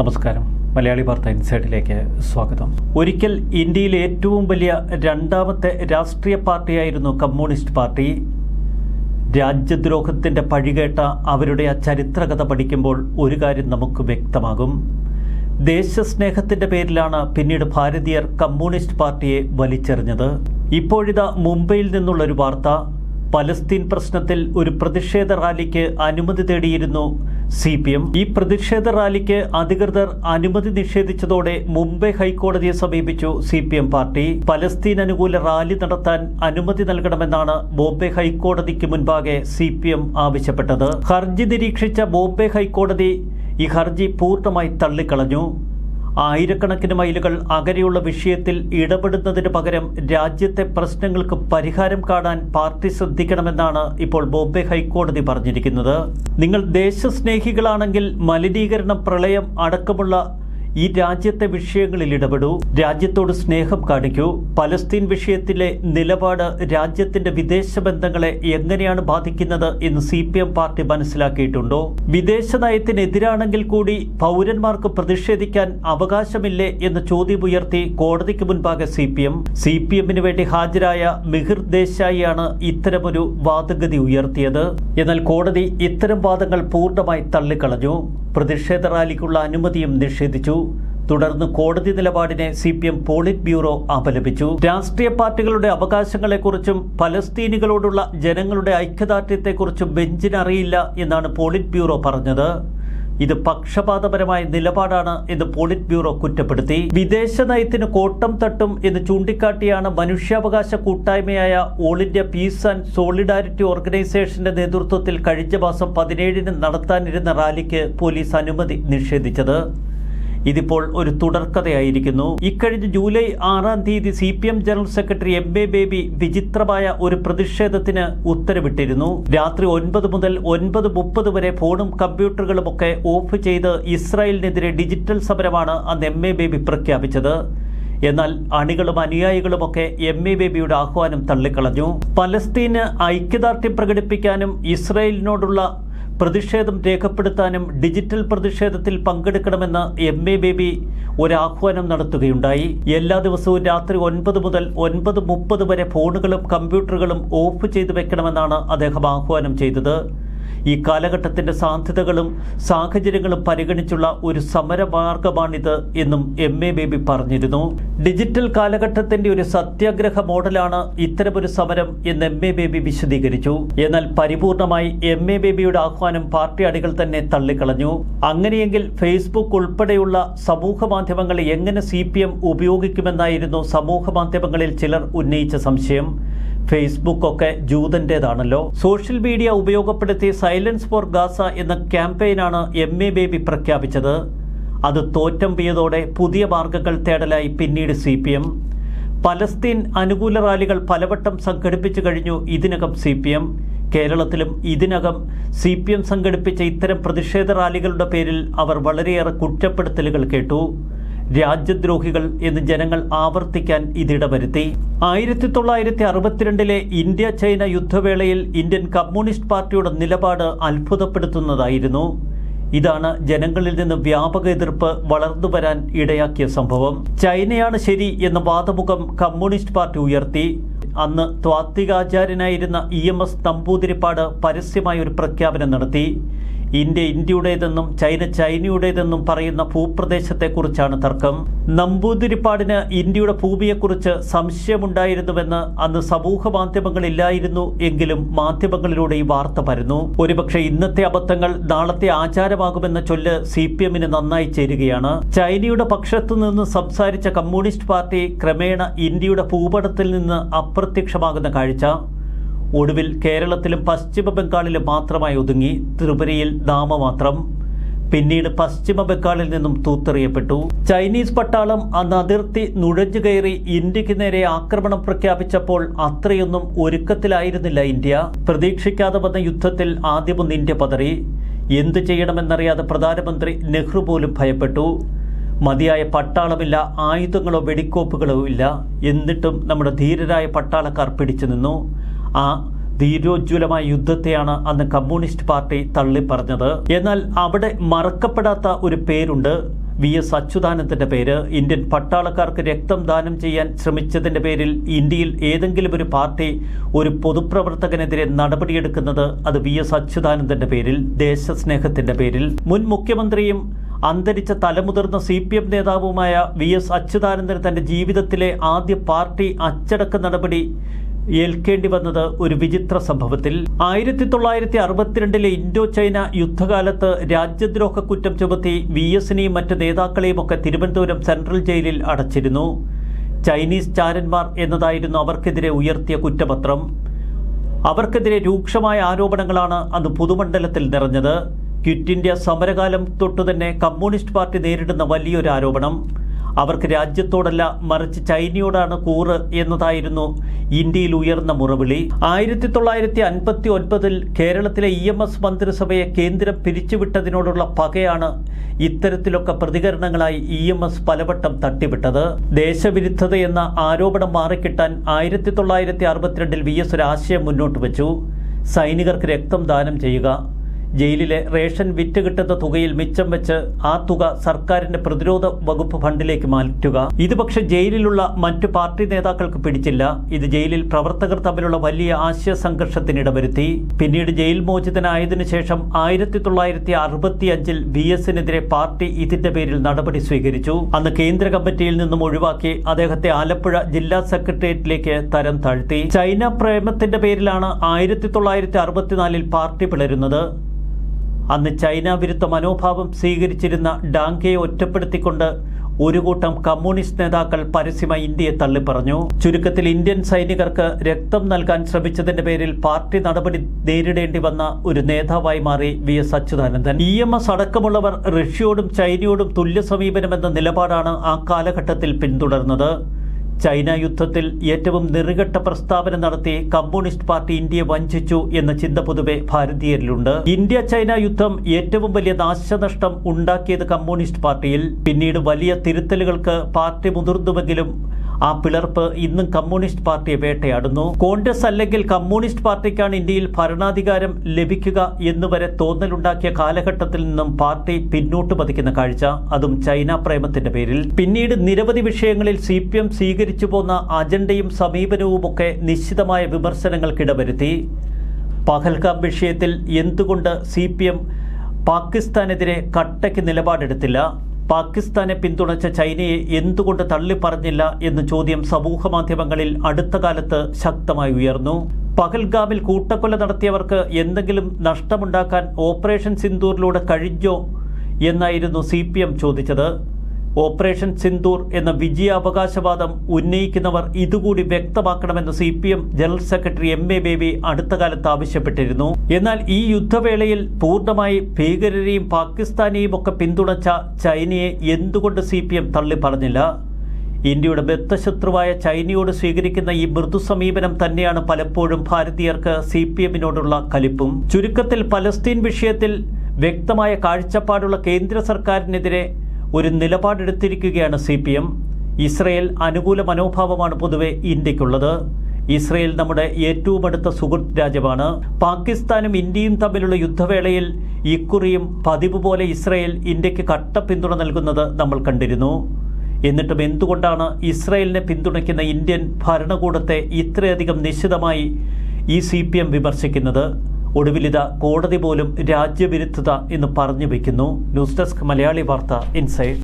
നമസ്കാരം. മലയാളി വാർത്ത ഇൻസൈഡിലേക്ക് സ്വാഗതം. ഒരിക്കൽ ഇന്ത്യയിലെ ഏറ്റവും വലിയ രണ്ടാമത്തെ രാഷ്ട്രീയ പാർട്ടിയായിരുന്നു കമ്മ്യൂണിസ്റ്റ് പാർട്ടി. രാജ്യദ്രോഹത്തിന്റെ പഴികേട്ട അവരുടെ ആ ചരിത്രകഥ പഠിക്കുമ്പോൾ ഒരു കാര്യം നമുക്ക് വ്യക്തമാകും. ദേശസ്നേഹത്തിന്റെ പേരിലാണ് പിന്നീട് ഭാരതീയർ കമ്മ്യൂണിസ്റ്റ് പാർട്ടിയെ വലിച്ചെറിഞ്ഞത്. ഇപ്പോഴിതാ മുംബൈയിൽ നിന്നുള്ളൊരു വാർത്ത. പലസ്തീൻ പ്രശ്നത്തിൽ ഒരു പ്രതിഷേധ റാലിക്ക് അനുമതി തേടിയിരുന്നു സി പി എം ഈ പ്രതിഷേധ റാലിക്ക് അധികൃതർ അനുമതി നിഷേധിച്ചതോടെ മുംബൈ ഹൈക്കോടതിയെ സമീപിച്ചു C P M party. Palestine അനുകൂല റാലി നടത്താൻ അനുമതി നൽകണമെന്നാണ് ബോംബെ ഹൈക്കോടതിക്ക് മുൻപാകെ സി പി എം ആവശ്യപ്പെട്ടത്. ഹർജി നിരീക്ഷിച്ച ബോംബെ ഹൈക്കോടതി ഈ ഹർജി പൂർണമായി തള്ളിക്കളഞ്ഞു. ആയിരക്കണക്കിന് മൈലുകൾ അകലെയുള്ള വിഷയത്തിൽ ഇടപെടുന്നതിന് പകരം രാജ്യത്തെ പ്രശ്നങ്ങൾക്ക് പരിഹാരം കാണാൻ പാർട്ടി ശ്രദ്ധിക്കണമെന്നാണ് ഇപ്പോൾ ബോംബെ ഹൈക്കോടതി പറഞ്ഞിരിക്കുന്നത്. നിങ്ങൾ ദേശസ്നേഹികളാണെങ്കിൽ മലിനീകരണം പ്രളയം അടക്കമുള്ള ഈ രാജ്യത്തെ വിഷയങ്ങളിൽ ഇടപെടൂ രാജ്യത്തോട് സ്നേഹം കാണിക്കൂ പലസ്തീൻ വിഷയത്തിലെ നിലപാട് രാജ്യത്തിന്റെ വിദേശ ബന്ധങ്ങളെ എങ്ങനെയാണ് ബാധിക്കുന്നത് എന്ന് സി പി എം പാർട്ടി മനസ്സിലാക്കിയിട്ടുണ്ടോ? വിദേശ നയത്തിനെതിരാണെങ്കിൽ കൂടി പൗരന്മാർക്ക് പ്രതിഷേധിക്കാൻ അവകാശമില്ലേ എന്ന ചോദ്യമുയർത്തി കോടതിക്ക് മുൻപാകെ C P M C P എമ്മിന് വേണ്ടി ഹാജരായ മിഹിർ ദേശായിയാണ് ഇത്തരമൊരു വാദഗതി ഉയർത്തിയത്. എന്നാൽ കോടതി ഇത്തരം വാദങ്ങൾ പൂർണമായി തള്ളിക്കളഞ്ഞു. പ്രതിഷേധ റാലിക്കുള്ള അനുമതിയും നിഷേധിച്ചു. തുടർന്ന് കോടതി നിലപാടിനെ C P M polit bureau അപലപിച്ചു. രാഷ്ട്രീയ പാർട്ടികളുടെ അവകാശങ്ങളെക്കുറിച്ചും പലസ്തീനികളോടുള്ള ജനങ്ങളുടെ ഐക്യദാർഢ്യത്തെക്കുറിച്ചും ബെഞ്ചിനറിയില്ല എന്നാണ് പോളിറ്റ് ബ്യൂറോ പറഞ്ഞത്. ഇത് പക്ഷപാതപരമായ നിലപാടാണ് എന്ന് പോളിറ്റ് ബ്യൂറോ കുറ്റപ്പെടുത്തി. വിദേശ നയത്തിന് കോട്ടം തട്ടും എന്ന് ചൂണ്ടിക്കാട്ടിയാണ് മനുഷ്യാവകാശ കൂട്ടായ്മയായ all India peace and solidarity ഓർഗനൈസേഷന്റെ നേതൃത്വത്തിൽ കഴിഞ്ഞ മാസം പതിനേഴിന് നടത്താനിരുന്ന റാലിക്ക് പോലീസ് അനുമതി നിഷേധിച്ചത്. ഇതിപ്പോൾ ഒരു തുടർക്കഥയായിരിക്കുന്നു. ഇക്കഴിഞ്ഞ ജൂലൈ ആറാം തീയതി C P M general secretary M A Baby വിചിത്രമായ ഒരു പ്രതിഷേധത്തിന് ഉത്തരവിട്ടിരുന്നു. രാത്രി ഒൻപത് മുതൽ ഒൻപത് മുപ്പത് വരെ ഫോണും കമ്പ്യൂട്ടറുകളും ഒക്കെ ഓഫ് ചെയ്ത് ഇസ്രായേലിനെതിരെ ഡിജിറ്റൽ സമരമാണ് അന്ന് എം എ ബേബി പ്രഖ്യാപിച്ചത്. എന്നാൽ അണികളും അനുയായികളുമൊക്കെ എം എ ബേബിയുടെ ആഹ്വാനം തള്ളിക്കളഞ്ഞു. പലസ്തീന് ഐക്യദാർഢ്യം പ്രകടിപ്പിക്കാനും ഇസ്രായേലിനോടുള്ള പ്രതിഷേധം രേഖപ്പെടുത്താനും ഡിജിറ്റൽ പ്രതിഷേധത്തിൽ പങ്കെടുക്കണമെന്ന് എം എ ബേബി ഒരാഹ്വാനം നടത്തുകയുണ്ടായി. എല്ലാ ദിവസവും രാത്രി ഒൻപത് മുതൽ ഒൻപത് മുപ്പത് വരെ ഫോണുകളും കമ്പ്യൂട്ടറുകളും ഓഫ് ചെയ്തു വെക്കണമെന്നാണ് അദ്ദേഹം ആഹ്വാനം ചെയ്തത്. ഈ കാലഘട്ടത്തിന്റെ സാധ്യതകളും സാഹചര്യങ്ങളും പരിഗണിച്ചുള്ള ഒരു സമരമാർഗമാണിത് എന്നും എം എ ബേബി പറഞ്ഞിരുന്നു. ഡിജിറ്റൽ കാലഘട്ടത്തിന്റെ ഒരു സത്യാഗ്രഹ മോഡലാണ് ഇത്തരമൊരു സമരം എന്ന് എം എ ബേബി വിശദീകരിച്ചു. എന്നാൽ പരിപൂർണമായി എം എ ബേബിയുടെ ആഹ്വാനം പാർട്ടി അടികൾ തന്നെ തള്ളിക്കളഞ്ഞു. അങ്ങനെയെങ്കിൽ ഫേസ്ബുക്ക് ഉൾപ്പെടെയുള്ള സമൂഹ മാധ്യമങ്ങളെ എങ്ങനെ സി ഉപയോഗിക്കുമെന്നായിരുന്നു സമൂഹ മാധ്യമങ്ങളിൽ ചിലർ ഉന്നയിച്ച സംശയം. ഫേസ്ബുക്ക് ഒക്കെ ജൂതന്റേതാണല്ലോ. സോഷ്യൽ മീഡിയ ഉപയോഗപ്പെടുത്തി സൈലൻസ് ഫോർ ഗാസ എന്ന ക്യാമ്പയിനാണ് എം എ ബേബി പ്രഖ്യാപിച്ചത്. അത് തോറ്റമ്പിയതോടെ പുതിയ മാർഗങ്ങൾ തേടലായി പിന്നീട് സി പി എം പലസ്തീൻ അനുകൂല റാലികൾ പലവട്ടം സംഘടിപ്പിച്ചു കഴിഞ്ഞു ഇതിനകം സി പി എം കേരളത്തിലും ഇതിനകം സി പി എം സംഘടിപ്പിച്ച ഇത്തരം പ്രതിഷേധ റാലികളുടെ പേരിൽ അവർ വളരെയേറെ കുറ്റപ്പെടുത്തലുകൾ കേട്ടു. രാജ്യദ്രോഹികൾ എന്ന് ജനങ്ങൾ ആവർത്തിക്കാൻ ഇതിടവരുത്തി. ആയിരത്തി തൊള്ളായിരത്തി അറുപത്തിരണ്ടിലെ ഇന്ത്യ ചൈന യുദ്ധവേളയിൽ ഇന്ത്യൻ കമ്മ്യൂണിസ്റ്റ് പാർട്ടിയുടെ നിലപാട് അത്ഭുതപ്പെടുത്തുന്നതായിരുന്നു. ഇതാണ് ജനങ്ങളിൽ നിന്ന് വ്യാപക എതിർപ്പ് വളർന്നു വരാൻ ഇടയാക്കിയ സംഭവം. ചൈനയാണ് ശരി എന്ന വാദമുഖം കമ്മ്യൂണിസ്റ്റ് പാർട്ടി ഉയർത്തി. അന്ന് ത്വാത്വികാചാര്യനായിരുന്ന ഇ എം എസ് നമ്പൂതിരിപ്പാട് പരസ്യമായ ഒരു പ്രഖ്യാപനം നടത്തി. ഇന്ത്യ ഇന്ത്യയുടേതെന്നും ചൈന ചൈനയുടേതെന്നും പറയുന്ന ഭൂപ്രദേശത്തെക്കുറിച്ചാണ് തർക്കം. നമ്പൂതിരിപ്പാടിന് ഇന്ത്യയുടെ ഭൂമിയെക്കുറിച്ച് സംശയമുണ്ടായിരുന്നുവെന്ന് അന്ന് സമൂഹ മാധ്യമങ്ങളില്ലായിരുന്നു എങ്കിലും മാധ്യമങ്ങളിലൂടെ ഈ വാർത്ത പരന്നു. ഒരുപക്ഷെ ഇന്നത്തെ അബദ്ധങ്ങൾ നാളത്തെ ആചാരമാകുമെന്ന ചൊല്ല് സി പി എമ്മിന് നന്നായി ചേരുകയാണ്. ചൈനയുടെ പക്ഷത്തു നിന്ന് സംസാരിച്ച കമ്മ്യൂണിസ്റ്റ് പാർട്ടി ക്രമേണ ഇന്ത്യയുടെ ഭൂപടത്തിൽ നിന്ന് അപ്രത്യക്ഷമാകുന്ന കാഴ്ച. ഒടുവിൽ കേരളത്തിലും പശ്ചിമ ബംഗാളിലും മാത്രമായി ഒതുങ്ങി ത്രിപുരയിൽ നാമമാത്രം. പിന്നീട് പശ്ചിമ ബംഗാളിൽ നിന്നും തൂത്തെറിയപ്പെട്ടു. ചൈനീസ് പട്ടാളം അന്ന് അതിർത്തി നുഴഞ്ഞു കയറി ഇന്ത്യയ്ക്ക് നേരെ ആക്രമണം പ്രഖ്യാപിച്ചപ്പോൾ അത്രയൊന്നും ഒരുക്കത്തിലായിരുന്നില്ല ഇന്ത്യ. പ്രതീക്ഷിക്കാതെ വന്ന യുദ്ധത്തിൽ ആദ്യമൊന്ന് ഇന്ത്യ പതറി. എന്തു ചെയ്യണമെന്നറിയാതെ പ്രധാനമന്ത്രി നെഹ്റു പോലും ഭയപ്പെട്ടു. മതിയായ പട്ടാളമില്ല ആയുധങ്ങളോ വെടിക്കോപ്പുകളോ ഇല്ല. എന്നിട്ടും നമ്മുടെ ധീരരായ പട്ടാളക്കാർ പിടിച്ചു നിന്നു. ആ ധീരോജ്വലമായ യുദ്ധത്തെയാണ് അന്ന് കമ്മ്യൂണിസ്റ്റ് പാർട്ടി തള്ളിപ്പറഞ്ഞത്. എന്നാൽ അവിടെ മറക്കപ്പെടാത്ത ഒരു പേരുണ്ട്. വി എസ് അച്യുതാനന്ദന്റെ പേര്. ഇന്ത്യൻ പട്ടാളക്കാർക്ക് രക്തം ദാനം ചെയ്യാൻ ശ്രമിച്ചതിന്റെ പേരിൽ ഇന്ത്യയിൽ ഏതെങ്കിലും ഒരു പാർട്ടി ഒരു പൊതുപ്രവർത്തകനെതിരെ നടപടിയെടുക്കുന്നത് അത് വി എസ് അച്യുതാനന്ദന്റെ പേരിൽ ദേശസ്നേഹത്തിന്റെ പേരിൽ. മുൻ മുഖ്യമന്ത്രിയും അന്തരിച്ച തലമുതിർന്ന സി പി എം നേതാവുമായ വി എസ് അച്യുതാനന്ദൻ തന്റെ ജീവിതത്തിലെ ആദ്യ പാർട്ടി അച്ചടക്ക നടപടി ഏൽക്കേണ്ടി വന്നത് ഒരു വിചിത്ര സംഭവത്തിൽ. ആയിരത്തി തൊള്ളായിരത്തി അറുപത്തിരണ്ടിലെ ഇൻഡോ ചൈന യുദ്ധകാലത്ത് രാജ്യദ്രോഹ കുറ്റം ചുമത്തി വി എസിനെയും മറ്റ് നേതാക്കളെയും ഒക്കെ തിരുവനന്തപുരം സെൻട്രൽ ജയിലിൽ അടച്ചിരുന്നു. ചൈനീസ് ചാരന്മാർ എന്നതായിരുന്നു അവർക്കെതിരെ ഉയർത്തിയ കുറ്റപത്രം. അവർക്കെതിരെ രൂക്ഷമായ ആരോപണങ്ങളാണ് അന്ന് പുതുമണ്ഡലത്തിൽ നിറഞ്ഞത്. ക്വിറ്റ് ഇന്ത്യ സമരകാലം തൊട്ടു തന്നെ കമ്മ്യൂണിസ്റ്റ് പാർട്ടി നേരിടുന്ന വലിയൊരു ആരോപണം. അവർക്ക് രാജ്യത്തോടല്ല മറിച്ച് ചൈനയോടാണ് കൂറ് എന്നതായിരുന്നു ഇന്ത്യയിൽ ഉയർന്ന മുറവിളി. ആയിരത്തി തൊള്ളായിരത്തി അൻപത്തി ഒൻപതിൽ കേരളത്തിലെ ഇ എം എസ് മന്ത്രിസഭയെ കേന്ദ്രം പിരിച്ചുവിട്ടതിനോടുള്ള പകയാണ് ഇത്തരത്തിലൊക്കെ പ്രതികരണങ്ങളായി ഇ എം എസ് പലവട്ടം തട്ടിവിട്ടത്. ദേശവിരുദ്ധത എന്ന ആരോപണം മാറിക്കിട്ടാൻ ആയിരത്തി തൊള്ളായിരത്തി അറുപത്തിരണ്ടിൽ വി എസ് ഒരു ആശയം മുന്നോട്ട് വെച്ചു. സൈനികർക്ക് രക്തം ദാനം ചെയ്യുക. ജയിലിലെ റേഷൻ വിറ്റ് കിട്ടുന്ന തുകയിൽ മിച്ചം വെച്ച് ആ തുക സർക്കാരിന്റെ പ്രതിരോധ വകുപ്പ് ഫണ്ടിലേക്ക് മാറ്റുക. ഇത് പക്ഷേ ജയിലിലുള്ള മറ്റു പാർട്ടി നേതാക്കൾക്ക് പിടിച്ചില്ല. ഇത് ജയിലിൽ പ്രവർത്തകർ തമ്മിലുള്ള വലിയ ആശയ സംഘർഷത്തിനിട ഇടവരുത്തി. പിന്നീട് ജയിൽ മോചിതനായതിനു ശേഷം ആയിരത്തി തൊള്ളായിരത്തി അറുപത്തി അഞ്ചിൽ വി എസിനെതിരെ പാർട്ടി ഇതിന്റെ പേരിൽ നടപടി സ്വീകരിച്ചു. അന്ന് കേന്ദ്ര കമ്മിറ്റിയിൽ നിന്നും ഒഴിവാക്കി അദ്ദേഹത്തെ ആലപ്പുഴ ജില്ലാ സെക്രട്ടേറിയറ്റിലേക്ക് തരം താഴ്ത്തി. ചൈന പ്രേമത്തിന്റെ പേരിലാണ് ആയിരത്തി തൊള്ളായിരത്തി അറുപത്തിനാലിൽ പാർട്ടി പിളരുന്നത്. അന്ന് ചൈന വിരുദ്ധ മനോഭാവം സ്വീകരിച്ചിരുന്ന ഡാങ്കയെ ഒറ്റപ്പെടുത്തിക്കൊണ്ട് ഒരു കൂട്ടം കമ്മ്യൂണിസ്റ്റ് നേതാക്കൾ പരസ്യമായി ഇന്ത്യയെ തള്ളിപ്പറഞ്ഞു. ചുരുക്കത്തിൽ ഇന്ത്യൻ സൈനികർക്ക് രക്തം നൽകാൻ ശ്രമിച്ചതിന്റെ പേരിൽ പാർട്ടി നടപടി നേരിടേണ്ടി വന്ന ഒരു നേതാവായി മാറി V S Achuthanandan. E M S അടക്കമുള്ളവർ റഷ്യയോടും ചൈനയോടും തുല്യ സമീപനമെന്ന നിലപാടാണ് ആ കാലഘട്ടത്തിൽ പിന്തുടർന്നത്. ചൈന യുദ്ധത്തിൽ ഏറ്റവും നെറുകെട്ട പ്രസ്താവന നടത്തി കമ്മ്യൂണിസ്റ്റ് പാർട്ടി ഇന്ത്യയെ വഞ്ചിച്ചു എന്ന ചിന്ത പൊതുവെ ഭാരതീയരിലുണ്ട്. ഇന്ത്യ ചൈന യുദ്ധം ഏറ്റവും വലിയ നാശനഷ്ടം ഉണ്ടാക്കിയത് കമ്മ്യൂണിസ്റ്റ് പാർട്ടിയിൽ. പിന്നീട് വലിയ തിരുത്തലുകൾക്ക് പാർട്ടി മുതിർന്നുവെങ്കിലും ആ പിളർപ്പ് ഇന്നും കമ്മ്യൂണിസ്റ്റ് പാർട്ടിയെ വേട്ടയാടുന്നു. കോൺഗ്രസ് അല്ലെങ്കിൽ കമ്മ്യൂണിസ്റ്റ് പാർട്ടിക്കാണ് ഇന്ത്യയിൽ ഭരണാധികാരം ലഭിക്കുക എന്നുവരെ തോന്നലുണ്ടാക്കിയ കാലഘട്ടത്തിൽ നിന്നും പാർട്ടി പിന്നോട്ട് പതിക്കുന്ന കാഴ്ച. അതും ചൈന പ്രേമത്തിന്റെ പേരിൽ. പിന്നീട് നിരവധി വിഷയങ്ങളിൽ സി പി എം സ്വീകരിച്ചു പോന്ന അജണ്ടയും സമീപനവുമൊക്കെ നിശ്ചിതമായ വിമർശനങ്ങൾക്കിടവരുത്തി. പഹൽഗാം വിഷയത്തിൽ എന്തുകൊണ്ട് സി പി എം പാകിസ്ഥാനെതിരെ കട്ടയ്ക്ക് നിലപാടെടുത്തില്ല? പാകിസ്ഥാനെ പിന്തുണച്ച ചൈനയെ എന്തുകൊണ്ട് തള്ളിപ്പറഞ്ഞില്ല എന്ന ചോദ്യം സമൂഹ മാധ്യമങ്ങളിൽ അടുത്ത കാലത്ത് ശക്തമായി ഉയർന്നു. പഹൽഗാമിൽ കൂട്ടക്കൊല നടത്തിയവർക്ക് എന്തെങ്കിലും നഷ്ടമുണ്ടാക്കാൻ ഓപ്പറേഷൻ സിന്ദൂറിലൂടെ കഴിഞ്ഞോ? എന്നായിരുന്നു സി ചോദിച്ചത്. ഓപ്പറേഷൻ സിന്ദൂർ എന്ന വിജയാവകാശവാദം ഉന്നയിക്കുന്നവർ ഇതുകൂടി വ്യക്തമാക്കണമെന്ന് C P M general secretary M A Baby അടുത്ത കാലത്ത് ആവശ്യപ്പെട്ടിരുന്നു. എന്നാൽ ഈ യുദ്ധവേളയിൽ പൂർണമായി ഭീകരരെയും പാകിസ്ഥാനെയും ഒക്കെ പിന്തുണച്ച ചൈനയെ എന്തുകൊണ്ട് സി പി എം തള്ളി പറഞ്ഞില്ല ഇന്ത്യയുടെ ബദ്ധശത്രുവായ ചൈനയോട് സ്വീകരിക്കുന്ന ഈ മൃദു സമീപനം തന്നെയാണ് പലപ്പോഴും ഭാരതീയർക്ക് സി പി എമ്മിനോടുള്ള കലിപ്പും. ചുരുക്കത്തിൽ പലസ്തീൻ വിഷയത്തിൽ വ്യക്തമായ കാഴ്ചപ്പാടുള്ള കേന്ദ്ര സർക്കാരിനെതിരെ ഒരു നിലപാടെടുത്തിരിക്കുകയാണ് സി പി എം. ഇസ്രയേൽ അനുകൂല മനോഭാവമാണ് പൊതുവെ ഇന്ത്യക്കുള്ളത്. ഇസ്രയേൽ നമ്മുടെ ഏറ്റവും അടുത്ത സുഹൃത്ത് രാജ്യമാണ്. പാകിസ്ഥാനും ഇന്ത്യയും തമ്മിലുള്ള യുദ്ധവേളയിൽ ഇക്കുറിയും പതിവ് പോലെ ഇസ്രയേൽ ഇന്ത്യയ്ക്ക് കട്ട പിന്തുണ നൽകുന്നത് നമ്മൾ കണ്ടിരുന്നു. എന്നിട്ടും എന്തുകൊണ്ടാണ് ഇസ്രയേലിനെ പിന്തുണയ്ക്കുന്ന ഇന്ത്യൻ ഭരണകൂടത്തെ ഇത്രയധികം നിശ്ചിതമായി ഈ സി വിമർശിക്കുന്നത്? ഒടുവിലിത കോടതി പോലും രാജ്യവിരുദ്ധത എന്ന് പറഞ്ഞു വയ്ക്കുന്നു ന്യൂസ് ഡെസ്ക് മലയാളി വാർത്ത ഇൻസൈഡ്.